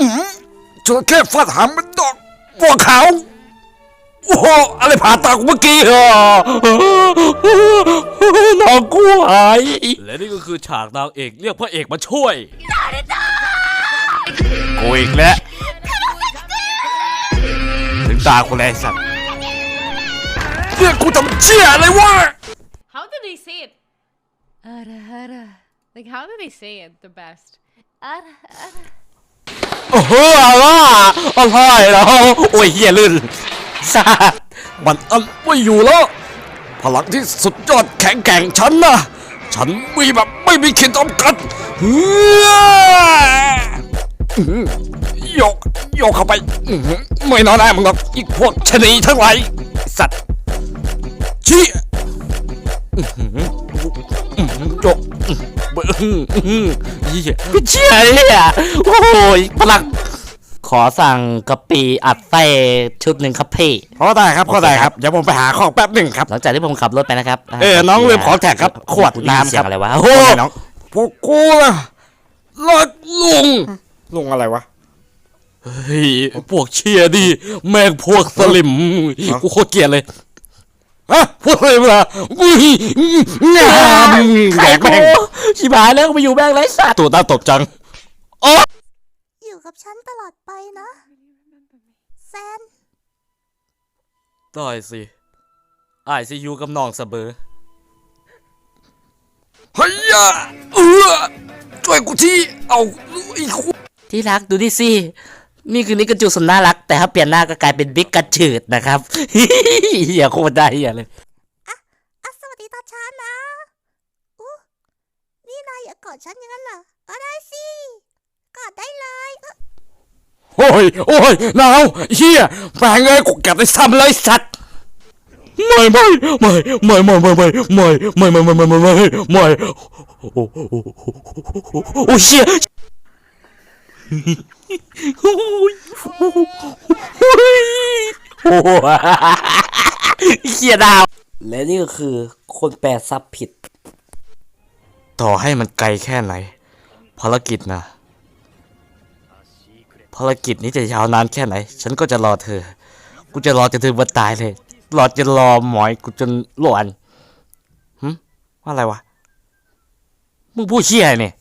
อืมจระเข้ฟาดหางมันดอกบัวขาวโอ้โหอะไรผ่าตากูเมื่อกี้เหรอน้องกูหายและนี่ก็คือฉากนางเอกเรียกพระเอกมาช่วยกูอีกแล้ว ถึงตากูแล้วไอ้สัตว์เรียกกูทำเชี่ยอะไรวะ How did they say it? Ara, ara. Like, how did they say it the best? Ara, ara. โอ้โหอะไรอะไรแล้วโอ้ยเฮียลื่นสัตว์มันอันไม่อยู่แล้ว พลังที่สุดยอดแข็งแกร่งฉันนะฉันมีแบบไม่มีขีดจำกัดเฮ้ยอื้อหือโยกโยกเข้าไปไม่นอนได้มึงหรอกอีกพวกชะนีทั้งหลายสัตว์ชี้โยก เหี้ยเชี่ยเนี่ยโอ้ยพลังขอสั่งกะปิอัดไส้ชุดหนึ่งครับพี่เข้าได้ครับเข้าได้ครับเดี๋ยวผมไปหาของแป๊บหนึ่งครับหลังจากที่ผมขับรถไปนะครับเออน้องลืมของแท็กครับ ขวดน้ำเสีคยรังบอะไรวะโอ้โอ้โหน้องพวกกูล่ะรักลุงลุงอะไรวะเฮ้ยพวกเชียร์ดิแม่งพวกสลิมกูโคตรเกลียดเลย ฮะพวกอะไรวะอุ้ยงามแดกแม่งชิบหายแล้วมาอยู่แม่งไรสัตว์ตัวน่าตบจัง อยู่กับฉันตลอดไปนะ แซนได้สิไอ้ายซียูกับน้องเสมอเฮียเออช่วยกูทีเอาไอ้คุที่รักดูดิสิ นี่คือนิกระจูสุดน่ารัก แต่ถ้าเปลี่ยนหน้าก็กลายเป็นบิ๊กกระชืดนะครับเฮียโคตรได้เฮียเลยอะสวัสดีตอนเช้านะอู้นี่นายอย่ากอดฉันอย่างนั้นเหรอก็ได้สิกอดได้เลยเอ้อโอ้ยโอ้ยหนาวเฮียแม่งเอ้ยกูกัดไอ้ซ้ำเลยสัตว์ไม่ไม่ไม่ไม่ไม่ไม่ไม่ไม่ไม่ไม่ไม่ไม่ไม่ไม่ไม่โอ้โหโอ้เชี่ย โอ้โหเฮียดาว และนี่ก็คือคนแปลซับผิด ต่อให้มันไกลแค่ไหน ภารกิจนะ ภารกิจนี้จะยาวนานแค่ไหน ฉันก็จะรอเธอ กูจะรอจนถึงวันตายเลย รอจนรอหมอยกูจนหลวนหึอะไรวะ มึงพูดเชี่ยเนี่ย